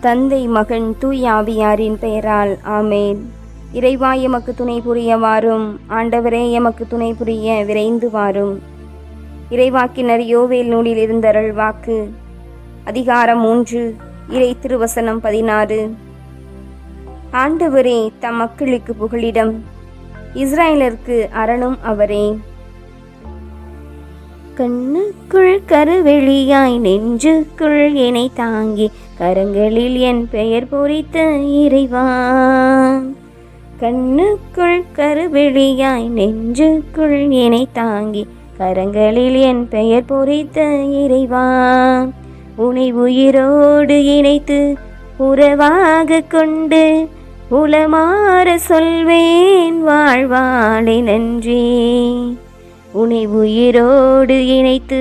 தந்தை மகன் தூயாவியாரின் பெயரால் ஆமேன். இறைவா எமக்கு துணை புரிய வாரும் ஆண்டவரே எமக்கு துணை புரிய விரைந்து வாரும். இறைவாக்கினர் யோவேல் நூலில் இருந்தருள் வாக்கு. அதிகாரம் மூன்று இறை திருவசனம் பதினாறு. ஆண்டவரே தம் மக்களுக்கு புகழிடம் இஸ்ராயலருக்கு அரணும் அவரே. கண்ணுக்குள் கருவெளியாய் நெஞ்சுக்குள் என்னை தாங்கி கரங்களில் என் பெயர் பொறித்த இறைவா. கண்ணுக்குள் கருவெளியாய் நெஞ்சுக்குள் என்னை தாங்கி கரங்களில் என் பெயர் பொறித்த இறைவா. உனை உயிரோடு இணைத்து உறவாக கொண்டு உளமாற சொல்வேன் வாழ்வாளை நன்றி. உனை உயிரோடு இணைத்து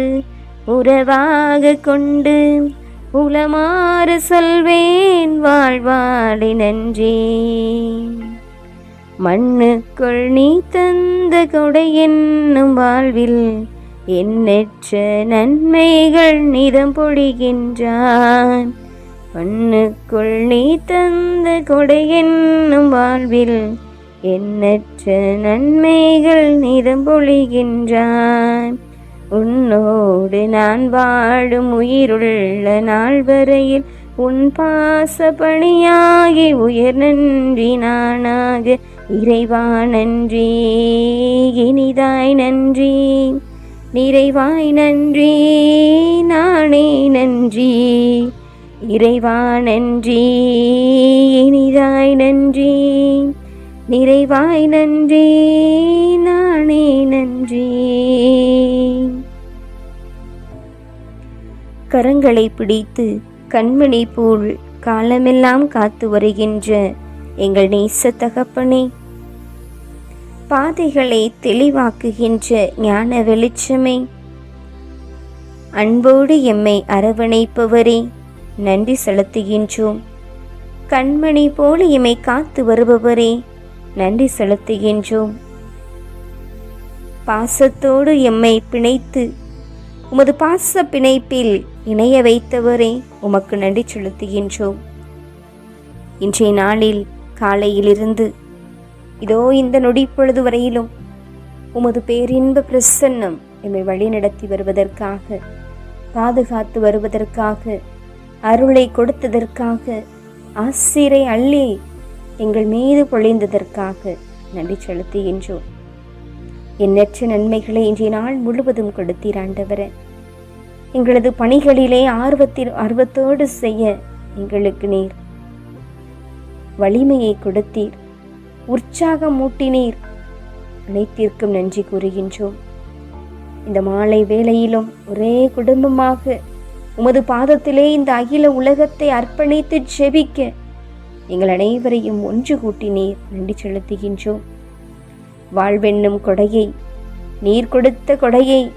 உறவாக கொண்டு உளமாறு சொல்வேன் வாழ்வாடி நன்றே. மண்ணுக்குள் நீ தந்த கொடை என்னும் வாழ்வில் எண்ணற்ற நன்மைகள் நிறம் பொழிகின்றான். மண்ணுக்குள் நீ தந்த கொடை என்னும் வாழ்வில் எண்ணற்ற நன்மைகள் நிறம் பொழிகின்றான் உன்னோடு நான் வாழும் உயிருள்ள நாள் வரையில் உன் பாச பணியாகி உயர் நன்றி நானாக இறைவா நன்றி இனிதாய் நன்றி. நிறைவாய் நன்றி நானே நன்றி. இறைவா நன்றி இனிதாய் நன்றி. நிறைவாய் நன்றி நானே நன்றி. கரங்களை பிடித்து கண்மணி போல் காலமெல்லாம் காத்து வருகின்ற எங்கள் நேச தகப்பனே பாதைகளை தெளிவாக்குகின்ற ஞான வெளிச்சமே அன்போடு எம்மை அரவணைப்பவரே நன்றி செலுத்துகின்றோம். கண்மணி போல எம்மை காத்து வருபவரே நன்றி செலுத்துகின்றோம். பாசத்தோடு எம்மை பிணைத்து உமது பாச பிணைப்பில் இணைய வைத்தவரே உமக்கு நன்றி செலுத்துகின்றோம். இன்றைய நாளில் காலையிலிருந்து இதோ இந்த நொடிப்பொழுது வரையிலும் உமது பேரின்ப பிரசன்னம் எம்மை வழிநடத்தி வருவதற்காக பாதுகாத்து வருவதற்காக அருளை கொடுத்ததற்காக ஆசிரை அள்ளி எங்கள் மீது பொழிந்ததற்காக நன்றி செலுத்துகின்றோம் எண்ணற்ற நன்மைகளை இன்றைய நாள் முழுவதும் கொடுத்தீர் ஆண்டவரே. எங்களது பணிகளிலே ஆர்வத்தில் ஆர்வத்தோடு செய்ய எங்களுக்கு நீர் வலிமையை கொடுத்தீர். உற்சாகம் மூட்டினீர் அனைத்திற்கும் நன்றி கூறுகின்றோம். இந்த மாலை வேளையிலும் ஒரே குடும்பமாக உமது பாதத்திலே இந்த அகில உலகத்தை அர்ப்பணித்து செபிக்க எங்கள் அனைவரையும் ஒன்று கூட்டி நீர் நன்றி செலுத்துகின்றோம். வாழ்வென்னும் கொடையை நீர் கொடுத்த கொடையை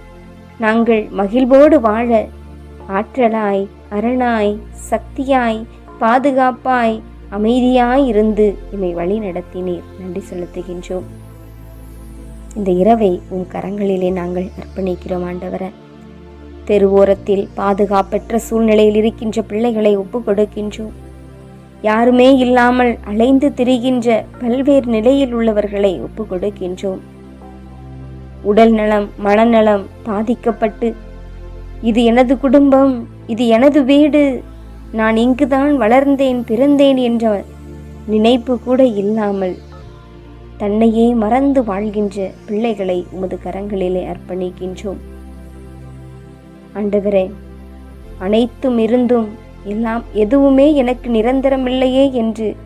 நாங்கள் மகிழ்வோடு வாழ ஆற்றலாய் அரணாய் சக்தியாய் பாதுகாப்பாய் அமைதியாய் இருந்து இமை வழி நடத்தினீர் நன்றி செலுத்துகின்றோம். இந்த இரவை உன் கரங்களிலே நாங்கள் அர்ப்பணிக்கிறோம் ஆண்டவர. தெருவோரத்தில் பாதுகாப்பற்ற சூழ்நிலையில் இருக்கின்ற பிள்ளைகளை ஒப்பு கொடுக்கின்றோம் யாருமே இல்லாமல் அலைந்து திரிகின்ற பல்வேறு நிலையில் உள்ளவர்களை ஒப்புக்கொடுக்கின்றோம். உடல் நலம் மனநலம் பாதிக்கப்பட்டு இது எனது குடும்பம் இது எனது வீடு நான் இங்குதான் வளர்ந்தேன் பிறந்தேன் என்ற நினைப்பு கூட இல்லாமல் தன்னையே மறந்து வாழ்கின்ற பிள்ளைகளை உமது கரங்களிலே அர்ப்பணிக்கின்றோம். ஆண்டவரே அனைத்தும் இருந்தும் எல்லாம் எதுவுமே எனக்கு நிரந்தரமில்லையே என்று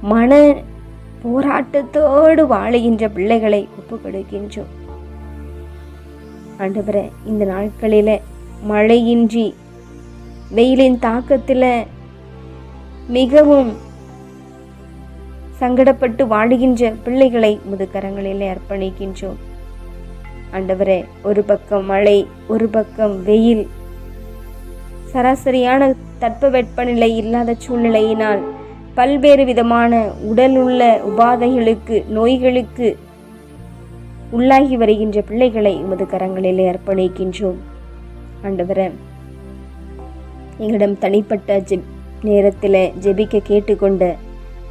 மன போராட்டத்தோடு வாழுகின்ற பிள்ளைகளை ஒப்பு கொடுக்கின்றோம் இந்த நாட்களில் மழையின்றி வெயிலின் தாக்கத்தில் மிகவும் சங்கடப்பட்டு வாழுகின்ற பிள்ளைகளை முதுக்கரங்களில் அர்ப்பணிக்கின்றோம். ஆண்டவரே ஒரு பக்கம் மழை ஒரு பக்கம் வெயில் சராசரியான தட்பவெப்பநிலை இல்லாத சூழ்நிலையினால் பல்வேறு விதமான உடலுள்ள உபாதைகளுக்கு நோய்களுக்கு உள்ளாகி வருகின்ற பிள்ளைகளை உமது கரங்களிலே அர்ப்பணிக்கின்றோம். ஆண்டவர எங்களிடம் தனிப்பட்ட ஜெப் நேரத்தில் ஜெபிக்க கேட்டுக்கொண்ட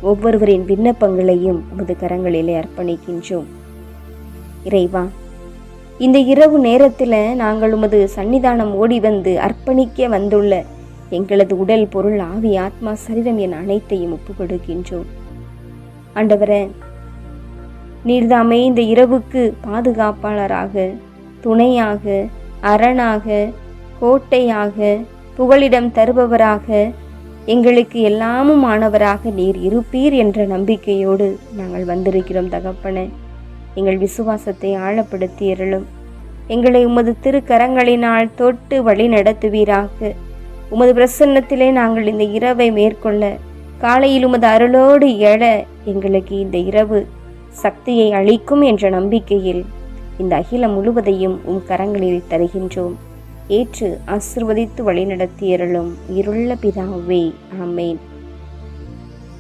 ஒவ்வொருவரின் விண்ணப்பங்களையும் உமது கரங்களிலே அர்ப்பணிக்கின்றோம். இறைவா இந்த இரவு நேரத்தில் நாங்கள் உமது சன்னிதானம் ஓடி வந்து அர்ப்பணிக்க வந்துள்ள எங்களது உடல் பொருள் ஆவி ஆத்மா சரீரம் என் அனைத்தையும் ஒப்புக் கொடுக்கின்றோம் ஆண்டவரே நீர்தாமே இந்த இரவுக்கு பாதுகாப்பாளராக துணையாக அரணாக கோட்டையாக புகலிடம் தருபவராக எங்களுக்கு எல்லாமும் ஆனவராக நீர் இருப்பீர் என்ற நம்பிக்கையோடு நாங்கள் வந்திருக்கிறோம் தகப்பனே. எங்கள் விசுவாசத்தை ஆழப்படுத்தி இருளும் எங்களை உமது திருக்கரங்களினால் தொட்டு வழி நடத்துவீராக உமது பிரசன்னத்திலே நாங்கள் இந்த இரவை மேற்கொள்ள காலையில் உமது அருளோடு எழ எங்களுக்கு இந்த இரவு சக்தியை அளிக்கும் என்ற நம்பிக்கையில் இந்த அகிலம் முழுவதையும் உம் கரங்களில் தருகின்றோம். ஏற்று ஆசிர்வதித்து வழிநடத்தியருளும் இருள்ள பிதாவே ஆமேன்.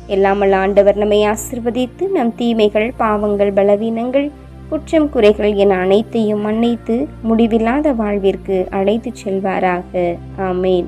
எல்லாமல் ஆண்டவர் நம்மை ஆசிர்வதித்து நம் தீமைகள் பாவங்கள் பலவீனங்கள் குற்றம் குறைகள் என அனைத்தையும் மன்னித்து முடிவில்லாத வாழ்விற்கு அழைத்துச் செல்வாராக ஆமேன்.